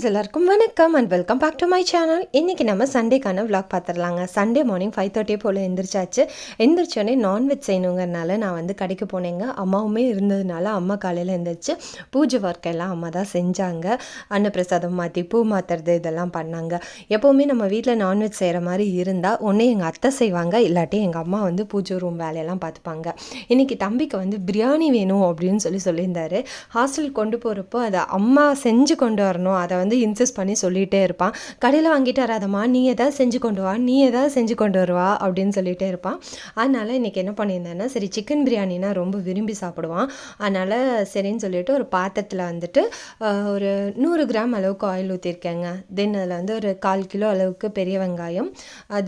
Friends எல்லாருக்கும் வணக்கம் and welcome back to my channel இன்றைக்கி நம்ம சண்டேக்கான விளாக் பார்த்துடலாங்க. சண்டே மார்னிங் ஃபைவ் தேர்ட்டி போல் எந்திரிச்சாச்சு. எந்திரிச்சோடனே நான்வெஜ் செய்யணுங்கிறனால நான் வந்து கடைக்கு போனேங்க. அம்மாவுமே இருந்ததுனால அம்மா காலையில் எழுந்திரிச்சு பூஜை ஒர்க் எல்லாம் அம்மா தான் செஞ்சாங்க. அன்னப்பிரசாதம் மாற்றி பூ மாற்றுறது இதெல்லாம் பண்ணாங்க. எப்போவுமே நம்ம வீட்டில் நான்வெஜ் செய்கிற மாதிரி இருந்தால் ஒன்று எங்கள் அத்தை செய்வாங்க. இல்லாட்டி எங்கள் அம்மா வந்து பூஜை ரூம் வேலையெல்லாம் பார்த்துப்பாங்க. இன்றைக்கி தம்பிக்கு வந்து பிரியாணி வேணும் அப்படின்னு சொல்லி சொல்லியிருந்தாரு. ஹாஸ்டல் கொண்டு போகிறப்போ அதை அம்மா செஞ்சு கொண்டு வரணும். அதை வந்து வந்து இன்சஸ் பண்ணி சொல்லிகிட்டே இருப்பான். கடையில் வாங்கிட்டு வராதம்மா நீ எதாவது செஞ்சு கொண்டு வா நீ எதாவது செஞ்சு கொண்டு வருவா அப்படின்னு சொல்லிகிட்டே இருப்பான். அதனால் இன்றைக்கி என்ன பண்ணியிருந்தேன்னா சரி சிக்கன் பிரியாணினா ரொம்ப விரும்பி சாப்பிடுவான். அதனால் சரின்னு சொல்லிட்டு ஒரு பாத்திரத்தில் வந்துட்டு ஒரு நூறு கிராம் அளவுக்கு ஆயில் ஊற்றிருக்கேங்க தென் அதில் வந்து ஒரு கால் கிலோ அளவுக்கு பெரிய வெங்காயம்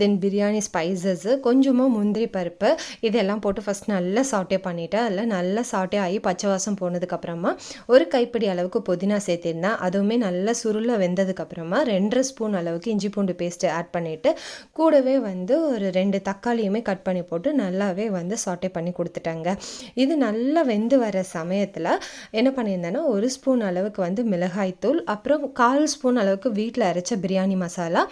தென் பிரியாணி ஸ்பைசஸ்ஸு கொஞ்சமாக முந்திரி பருப்பு இதெல்லாம் போட்டு ஃபஸ்ட் நல்லா சாட்டே பண்ணிவிட்டு அதில் நல்லா சாட்டே ஆகி பச்சை வாசம் போனதுக்கப்புறமா ஒரு கைப்பிடி அளவுக்கு புதினா சேர்த்திருந்தேன். அதுவுமே நல்லா சுருள வெந்ததுக்கப்புறமா ரெண்டரை ஸ்பூன் அளவுக்கு இஞ்சி பூண்டு பேஸ்ட்டு ஆட் பண்ணிவிட்டு கூடவே வந்து ஒரு ரெண்டு தக்காளியுமே கட் பண்ணி போட்டு நல்லாவே வந்து சாட்டே பண்ணி கொடுத்துட்டாங்க. இது நல்லா வெந்து வர சமயத்தில் என்ன பண்ணியிருந்தேன்னா ஒரு ஸ்பூன் அளவுக்கு வந்து மிளகாய்த்தூள் அப்புறம் கால் ஸ்பூன் அளவுக்கு வீட்டில் அரைச்ச பிரியாணி மசாலா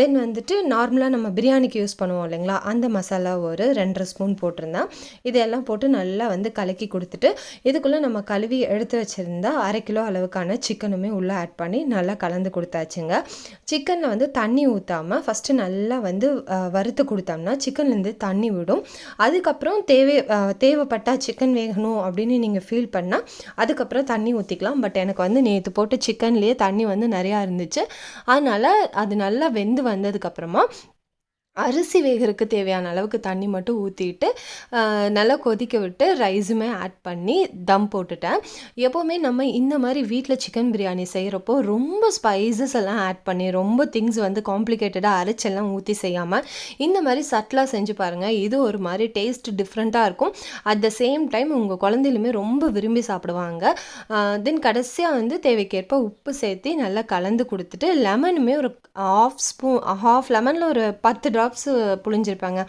தென் வந்துட்டு நார்மலாக நம்ம பிரியாணிக்கு யூஸ் பண்ணுவோம் இல்லைங்களா அந்த மசாலா ஒரு ரெண்டரை ஸ்பூன் போட்டிருந்தேன். இதெல்லாம் போட்டு நல்லா வந்து கலக்கி கொடுத்துட்டு இதுக்குள்ளே நம்ம கழுவி எடுத்து வச்சுருந்தா அரை கிலோ அளவுக்கான சிக்கனுமே உள்ளே ஆட் பண்ணி நல்லா கலந்து கொடுத்தாச்சுங்க. சிக்கனில் வந்து தண்ணி ஊற்றாமல் ஃபஸ்ட்டு நல்லா வந்து வறுத்து கொடுத்தோம்னா சிக்கன்லேருந்து தண்ணி விடும். அதுக்கப்புறம் தேவை தேவைப்பட்டால் சிக்கன் வேகணும் அப்படின்னு நீங்கள் ஃபீல் பண்ணால் அதுக்கப்புறம் தண்ணி ஊற்றிக்கலாம் பட் எனக்கு வந்து நேற்று போட்டு சிக்கன்லேயே தண்ணி வந்து நிறையா இருந்துச்சு. அதனால் அது நல்லா வெந்து வந்ததுக்கப்புறமா அரிசி வேகிறதுக்கு தேவையான அளவுக்கு தண்ணி மட்டும் ஊற்றிட்டு நல்லா கொதிக்க விட்டு ரைஸுமே ஆட் பண்ணி தம் போட்டுட்டேன். எப்போவுமே நம்ம இந்த மாதிரி வீட்டில் சிக்கன் பிரியாணி செய்கிறப்போ ரொம்ப ஸ்பைசஸ் எல்லாம் ஆட் பண்ணி ரொம்ப திங்ஸ் வந்து காம்ப்ளிகேட்டடாக அரைச்செல்லாம் ஊற்றி செய்யாமல் இந்த மாதிரி சட்டிலாக செஞ்சு பாருங்கள் இது ஒரு மாதிரி டேஸ்ட் டிஃப்ரெண்ட்டாக இருக்கும். அட் த சேம் டைம் உங்கள் குழந்தையிலுமே ரொம்ப விரும்பி சாப்பிடுவாங்க. தென் கடைசியாக வந்து தேவைக்கேற்ப உப்பு சேர்த்து நல்லா கலந்து கொடுத்துட்டு லெமனுமே ஒரு ஆஃப் ஸ்பூன் ஹாஃப் லெமனில் ஒரு பத்து ட்ரா ட்ராப்ஸ் புழிஞ்சிருப்பாங்க.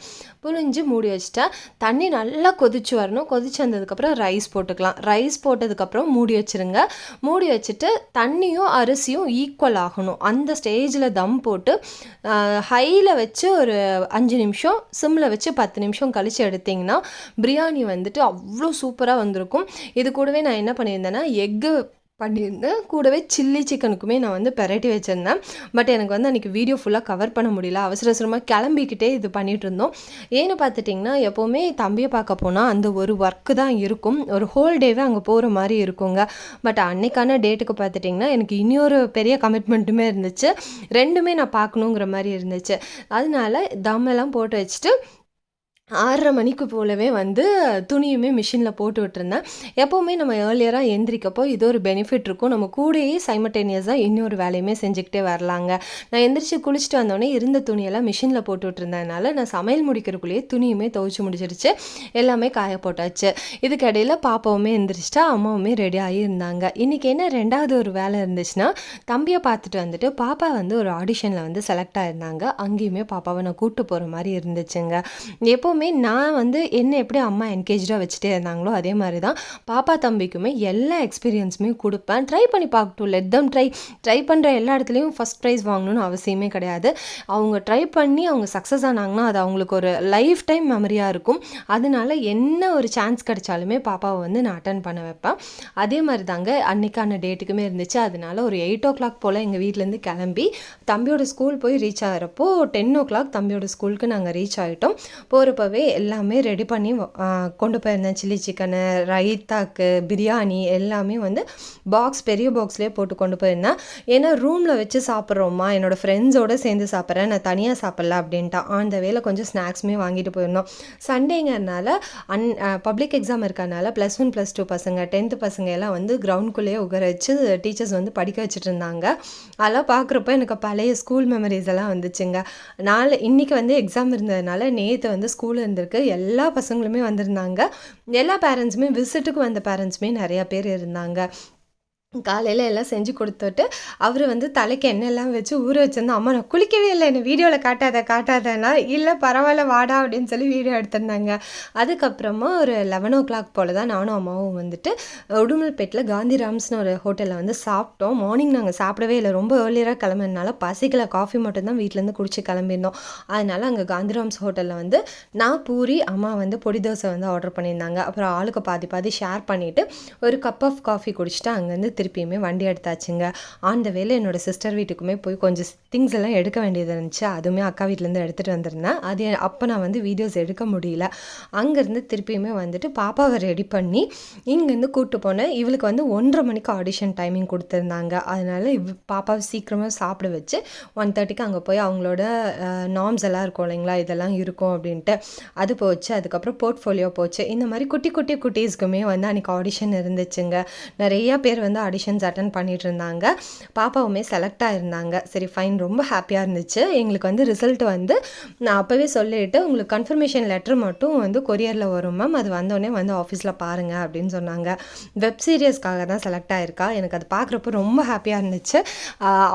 புழிஞ்சு மூடி வச்சுட்டா தண்ணி நல்லா கொதிச்சு வரணும். கொதிச்சு வந்ததுக்கப்புறம் ரைஸ் போட்டுக்கலாம். ரைஸ் போட்டதுக்கப்புறம் மூடி வச்சுருங்க. மூடி வச்சுட்டு தண்ணியும் அரிசியும் ஈக்குவல் ஆகணும். அந்த ஸ்டேஜில் தம் போட்டு ஹையில் வச்சு ஒரு அஞ்சு நிமிஷம் சிம்மில் வச்சு பத்து நிமிஷம் கழித்து எடுத்திங்கன்னா பிரியாணி வந்துட்டு அவ்வளோ சூப்பராக வந்திருக்கும். இது கூடவே நான் என்ன பண்ணியிருந்தேன்னா எக்கு பண்ணியிருந்தேன். கூடவே சில்லி சிக்கனுக்குமே நான் வந்து பெரட்டி வச்சுருந்தேன். பட் எனக்கு வந்து அன்றைக்கி வீடியோ ஃபுல்லாக கவர் பண்ண முடியல. அவசர அவசரமாக கிளம்பிக்கிட்டே இது பண்ணிகிட்டு இருந்தோம். ஏன்னு பார்த்துட்டிங்கன்னா எப்போவுமே தம்பியை பார்க்க போனால் அந்த ஒரு ஒர்க்கு தான் இருக்கும். ஒரு ஹோல் டேவே அங்கே போகிற மாதிரி இருக்குங்க. பட் அன்னைக்கான டேட்டுக்கு பார்த்துட்டிங்கன்னா எனக்கு இன்னொரு பெரிய கமிட்மெண்ட்டுமே இருந்துச்சு. ரெண்டுமே நான் பார்க்கணுங்கிற மாதிரி இருந்துச்சு. அதனால தம்மெல்லாம் போட்டு வச்சுட்டு ஆறரை மணிக்கு போலவே வந்து துணியுமே மிஷினில் போட்டு விட்டுருந்தேன். எப்போவுமே நம்ம ஏர்லியராக எந்திரிக்கப்போ இது ஒரு பெனிஃபிட் இருக்கும். நம்ம கூடயே சைமட்டேனியஸாக இன்னொரு வேலையுமே செஞ்சுக்கிட்டே வரலாங்க. நான் எந்திரிச்சு குளிச்சுட்டு வந்தோடனே இருந்த துணியெல்லாம் மிஷினில் போட்டு விட்டுருந்ததுனால நான் சமையல் முடிக்கிறக்குள்ளேயே துணியுமே துவச்சி முடிச்சிருச்சு. எல்லாமே காய போட்டாச்சு. இதுக்கு இடையில பாப்பாவுமே எந்திரிச்சிட்டா அம்மாவுமே ரெடி ஆகி இருந்தாங்க. இன்றைக்கி என்ன ரெண்டாவது ஒரு வேலை இருந்துச்சுன்னா தம்பியை பார்த்துட்டு வந்துட்டு பாப்பா வந்து ஒரு ஆடிஷனில் வந்து செலக்ட் ஆகிருந்தாங்க அங்கேயுமே பாப்பாவை நான் கூப்பிட்டு போகிற மாதிரி இருந்துச்சுங்க. எப்போவுமே நான் வந்து என்ன எப்படி அம்மா என்கேஜாக வச்சுட்டே இருந்தாங்களோ அதே மாதிரி தான் பாப்பா தம்பிக்குமே எல்லா எக்ஸ்பீரியன்ஸுமே கொடுப்பேன். ட்ரை பண்ணி பார்க்கட்டும். லெட் தம் ட்ரை ட்ரை பண்ணுற எல்லா இடத்துலையும் ஃபஸ்ட் ப்ரைஸ் வாங்கணும்னு அவசியமே கிடையாது. அவங்க ட்ரை பண்ணி அவங்க சக்ஸஸ் ஆனாங்கன்னா அது அவங்களுக்கு ஒரு லைஃப் டைம் மெமரியாக இருக்கும். அதனால என்ன ஒரு சான்ஸ் கிடைச்சாலுமே பாப்பாவை வந்து நான் அட்டன் பண்ண வைப்பேன். அதே மாதிரி தாங்க அன்னைக்கான டேட்டுக்குமே இருந்துச்சு. அதனால ஒரு எயிட் ஓ கிளாக் போல் எங்கள் வீட்டிலேருந்து கிளம்பி தம்பியோட ஸ்கூல் போய் ரீச் ஆகிறப்போ டென் ஓ கிளாக் தம்பியோட ஸ்கூலுக்கு நாங்கள் ரீச் ஆகிட்டோம் போகிறப்ப அப்போவே எல்லாமே ரெடி பண்ணி கொண்டு போயிருந்தேன். சில்லி சிக்கனு ரைத்தாக்கு பிரியாணி எல்லாமே வந்து பாக்ஸ் பெரிய பாக்ஸ்லேயே போட்டு கொண்டு போயிருந்தேன். ஏன்னா ரூமில் வச்சு சாப்பிட்றோமா? என்னோடய ஃப்ரெண்ட்ஸோடு சேர்ந்து சாப்பிட்றேன். நான் தனியாக சாப்பிட்ல அப்படின்ட்டா அந்த வேலை கொஞ்சம் ஸ்நாக்ஸுமே வாங்கிட்டு போயிருந்தோம். சண்டேங்கிறனால அன் பப்ளிக் எக்ஸாம் இருக்கறனால ப்ளஸ் ஒன் ப்ளஸ் டூ பசங்க டென்த்து பசங்க எல்லாம் வந்து கிரவுண்ட்குள்ளேயே உகர வச்சு டீச்சர்ஸ் வந்து படிக்க வச்சுட்டு இருந்தாங்க. அதெல்லாம் பார்க்குறப்ப எனக்கு பழைய ஸ்கூல் மெமரிஸ் எல்லாம் வந்துச்சுங்க. நாளை இன்றைக்கி வந்து எக்ஸாம் இருந்ததுனால நேற்று வந்து ஸ்கூல் இருந்திருக்கு. எல்லா பசங்களுமே வந்திருந்தாங்க. எல்லா பேரண்ட்ஸுமே விசிட்டுக்கு வந்த பேரண்ட்ஸுமே நிறையா பேர் இருந்தாங்க. காலையில் எல்லாம் செஞ்சு கொடுத்துட்டு அவர் வந்து தலைக்கு எண்ணெய்லாம் வச்சு ஊற வச்சுருந்தோம் அம்மா நான் குளிக்கவே இல்லை என்னை வீடியோவில் காட்டாத காட்டாதனா இல்லை பரவாயில்ல வாடா அப்படின்னு சொல்லி வீடியோ எடுத்திருந்தாங்க. அதுக்கப்புறமா ஒரு லெவன் ஓ கிளாக் போல் தான் நானும் அம்மாவும் வந்துட்டு உடுமல்பேட்டில் காந்திராம்ஸ்னு ஒரு ஹோட்டலில் வந்து சாப்பிட்டோம். மார்னிங் நாங்கள் சாப்பிடவே இல்லை. ரொம்ப ஏர்லியராக கிளம்புறதுனால பசிக்கல. காஃபி மட்டும்தான் வீட்டிலேருந்து குடிச்சு கிளம்பியிருந்தோம். அதனால அங்கே காந்திராம்ஸ் ஹோட்டலில் வந்து நான் பூரி அம்மா வந்து பொடி தோசை வந்து ஆர்டர் பண்ணியிருந்தாங்க. அப்புறம் ஆளுக்கு பாதி பாதி ஷேர் பண்ணிவிட்டு ஒரு கப் ஆஃப் காஃபி குடிச்சிட்டு அங்கேருந்து திருப்பியுமே வண்டி எடுத்தாச்சுங்க. ஆன் த வேலை என்னோடய சிஸ்டர் வீட்டுக்குமே போய் கொஞ்சம் திங்ஸ் எல்லாம் எடுக்க வேண்டியது இருந்துச்சு. அதுவுமே அக்கா வீட்டிலேருந்து எடுத்துகிட்டு வந்திருந்தேன். அது அப்போ நான் வந்து வீடியோஸ் எடுக்க முடியல. அங்கேருந்து திருப்பியுமே வந்துட்டு பாப்பாவை ரெடி பண்ணி இங்கேருந்து கூப்பிட்டு போனேன் இவளுக்கு வந்து ஒன்றரை மணிக்கு ஆடிஷன் டைமிங் கொடுத்துருந்தாங்க. அதனால் இவ் பாப்பாவை சீக்கிரமாக சாப்பிட வச்சு ஒன் தேர்ட்டிக்கு அங்கே போய் அவங்களோட நார்ம்ஸ் எல்லாம் இருக்கும் இல்லைங்களா? இதெல்லாம் இருக்கும் அப்படின்ட்டு. அது போச்சு. அதுக்கப்புறம் போர்ட்ஃபோலியோ போச்சு. இந்த மாதிரி குட்டி குட்டி குட்டீஸ்க்குமே வந்து அன்றைக்கி ஆடிஷன் இருந்துச்சுங்க. நிறையா பேர் வந்து ஆடிஷன்ஸ் அட்டன் பண்ணிட்டு இருந்தாங்க பாப்பாவுமே செலக்ட் ஆகிருந்தாங்க சரி ஃபைன் ரொம்ப ஹாப்பியாக இருந்துச்சு. எங்களுக்கு வந்து ரிசல்ட் வந்து நான் அப்போவே சொல்லிட்டு உங்களுக்கு கன்ஃபர்மேஷன் லெட்டர் மட்டும் வந்து கொரியரில் வரும் மேம் அது வந்தோடனே வந்து ஆஃபீஸில் பாருங்கள் அப்படின்னு சொன்னாங்க. வெப் சீரியஸ்க்காக தான் செலக்ட் ஆகிருக்கா எனக்கு அது பார்க்குறப்ப ரொம்ப ஹாப்பியாக இருந்துச்சு.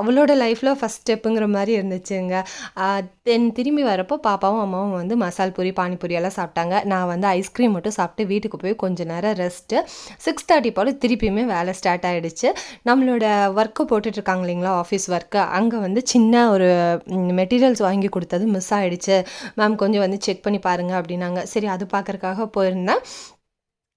அவளோட லைஃப்பில் ஃபஸ்ட் ஸ்டெப்புங்கிற மாதிரி இருந்துச்சுங்க. தென் திரும்பி வரப்போ பாப்பாவும் அம்மாவும் வந்து மசால் பூரி பானிபூரி எல்லாம் சாப்பிட்டாங்க. நான் வந்து ஐஸ்கிரீம் மட்டும் சாப்பிட்டு வீட்டுக்கு போய் கொஞ்ச நேரம் ரெஸ்ட்டு சிக்ஸ் தேர்ட்டி போல் திருப்பியுமே வேலை ஸ்டார்ட் ஆகிடுச்சு நம்மளோட ஒர்க்கு போட்டுட்ருக்காங்க இல்லைங்களா ஆஃபீஸ் ஒர்க்கு அங்கே வந்து சின்ன ஒரு மெட்டீரியல்ஸ் வாங்கி கொடுத்தது மிஸ் ஆகிடுச்சு மேம் கொஞ்சம் வந்து செக் பண்ணி பாருங்கள் அப்படின்னாங்க. சரி அது பார்க்குறக்காக போயிருந்தேன்.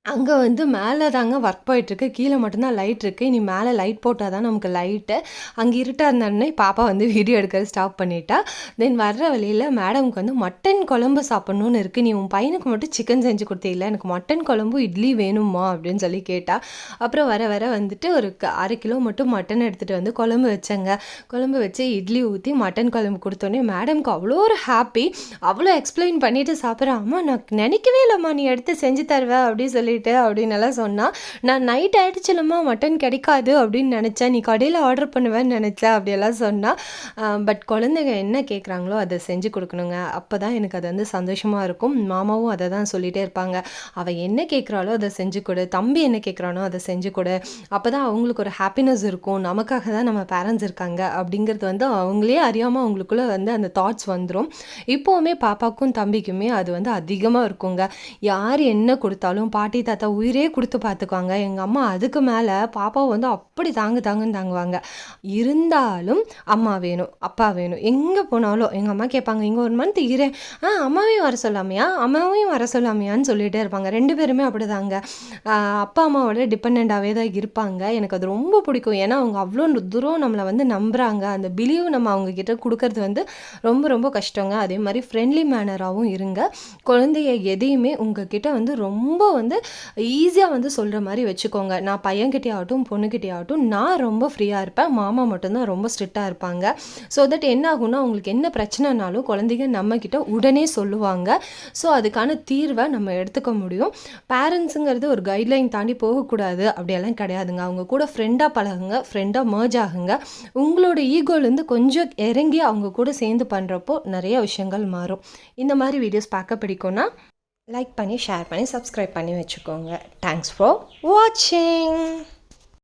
அங்கே வந்து மேலே தாங்க ஒர்க் போயிட்டுருக்கு. கீழே மட்டும்தான் லைட் இருக்குது இனி மேலே லைட் போட்டால் தான் நமக்கு லைட்டு அங்கே இருட்டாக இருந்தோடனே பாப்பா வந்து வீடியோ எடுக்கிறது ஸ்டாப் பண்ணிட்டா. தென் வர்ற வழியில் மேடம்க்கு வந்து மட்டன் குழம்பு சாப்பிட்ணுன்னு இருக்குது நீ உன் பையனுக்கு மட்டும் சிக்கன் செஞ்சு கொடுத்தீங்கள எனக்கு மட்டன் குழம்பு இட்லி வேணுமா அப்படின்னு சொல்லி கேட்டா. அப்புறம் வர வர வந்துட்டு ஒரு க- அரை கிலோ மட்டும் மட்டன் எடுத்துகிட்டு வந்து குழம்பு வச்சேங்க. குழம்பு வச்சு இட்லி ஊற்றி மட்டன் குழம்பு கொடுத்தோன்னே மேடம்க்கு அவ்வளோ ஒரு ஹாப்பி அவ்வளோ எக்ஸ்பிளைன் பண்ணிவிட்டு சாப்பிட்றேன் அம்மா நான் நினைக்கவே இல்லைம்மா. நீ எடுத்து செஞ்சு தருவ அப்படின்னு சொல்லிட்டு அப்படின்னு எல்லாம் சொன்னால் நான் நைட் ஆயிடுச்சுலம்மா மட்டன் கிடைக்காது அப்படின்னு நினச்சேன். நீ கடையில் ஆர்டர் பண்ணுவேன்னு நினச்சேன் அப்படியெல்லாம் சொன்னால் பட் குழந்தைங்க என்ன கேட்குறாங்களோ அதை செஞ்சு கொடுக்கணுங்க. அப்போ தான் எனக்கு அது வந்து சந்தோஷமாக இருக்கும். மாமாவும் அதை தான் சொல்லிகிட்டே இருப்பாங்க. அவள் என்ன கேட்குறாளோ அதை செஞ்சு கொடு. தம்பி என்ன கேட்குறானோ அதை செஞ்சு கொடு. அப்போ தான் அவங்களுக்கு ஒரு ஹாப்பினஸ் இருக்கும். நமக்காக தான் நம்ம பேரண்ட்ஸ் இருக்காங்க. அப்படிங்கிறது வந்து அவங்களே அறியாமல் அவங்களுக்குள்ளே வந்து அந்த தாட்ஸ் வந்துடும் இப்போவுமே பாப்பாக்கும் தம்பிக்குமே அது வந்து அதிகமாக இருக்குங்க. யார் என்ன கொடுத்தாலும் பாட்டி தாத்தா உயிரே கொடுத்து பார்த்துக்குவாங்க. எங்கள் அம்மா அதுக்கு மேலே பாப்பாவை வந்து அப்படி தாங்கு தாங்குன்னு தாங்குவாங்க. இருந்தாலும் அம்மா வேணும் அப்பா வேணும். எங்கே போனாலும் எங்கள் அம்மா கேட்பாங்க இங்கே ஒரு மந்த் இரே. ஆ அம்மாவையும் வர சொல்லாமையா? அம்மாவையும் வர சொல்லாமையான்னு சொல்லிகிட்டே இருப்பாங்க. ரெண்டு பேருமே அப்படிதாங்க. தாங்க அப்பா அம்மாவோட டிபெண்ட்டாகவே தான் இருப்பாங்க. எனக்கு அது ரொம்ப பிடிக்கும். ஏன்னா அவங்க அவ்வளோ தூரம் நம்மளை வந்து நம்புகிறாங்க அந்த பிலீவ் நம்ம அவங்கக்கிட்ட கொடுக்கறது வந்து ரொம்ப ரொம்ப கஷ்டங்க. அதே மாதிரி ஃப்ரெண்ட்லி மேனராகவும் இருங்க. குழந்தைய எதையுமே உங்ககிட்ட வந்து ரொம்ப வந்து ஈஸியாக வந்து சொல்கிற மாதிரி வச்சுக்கோங்க. நான் பையன்கிட்டே ஆகட்டும் பொண்ணுக்கிட்டே ஆகட்டும் நான் ரொம்ப ஃப்ரீயாக இருப்பேன். மாமா மட்டும்தான் ரொம்ப ஸ்ட்ரிக்டாக இருப்பாங்க. ஸோ தட் என்ன ஆகும்னா அவங்களுக்கு என்ன பிரச்சனைனாலும் குழந்தைங்க நம்மக்கிட்ட உடனே சொல்லுவாங்க. ஸோ அதுக்கான தீர்வை நம்ம எடுத்துக்க முடியும். பேரண்ட்ஸுங்கிறது ஒரு கைட்லைன் தாண்டி போகக்கூடாது. அப்படியெல்லாம் கிடையாதுங்க. அவங்க கூட ஃப்ரெண்டாக பழகுங்க ஃப்ரெண்டாக மர்ஜ் ஆகுங்க. உங்களோட ஈகோலேருந்து கொஞ்சம் இறங்கி அவங்க கூட சேர்ந்து பண்ணுறப்போ நிறைய விஷயங்கள் மாறும். இந்த மாதிரி வீடியோஸ் பார்க்க பிடிக்கும்னா லைக் பண்ணி ஷேர் பண்ணி சப்ஸ்கிரைப் பண்ணி வச்சுக்கோங்க. தேங்க்ஸ் ஃபார் வாட்சிங்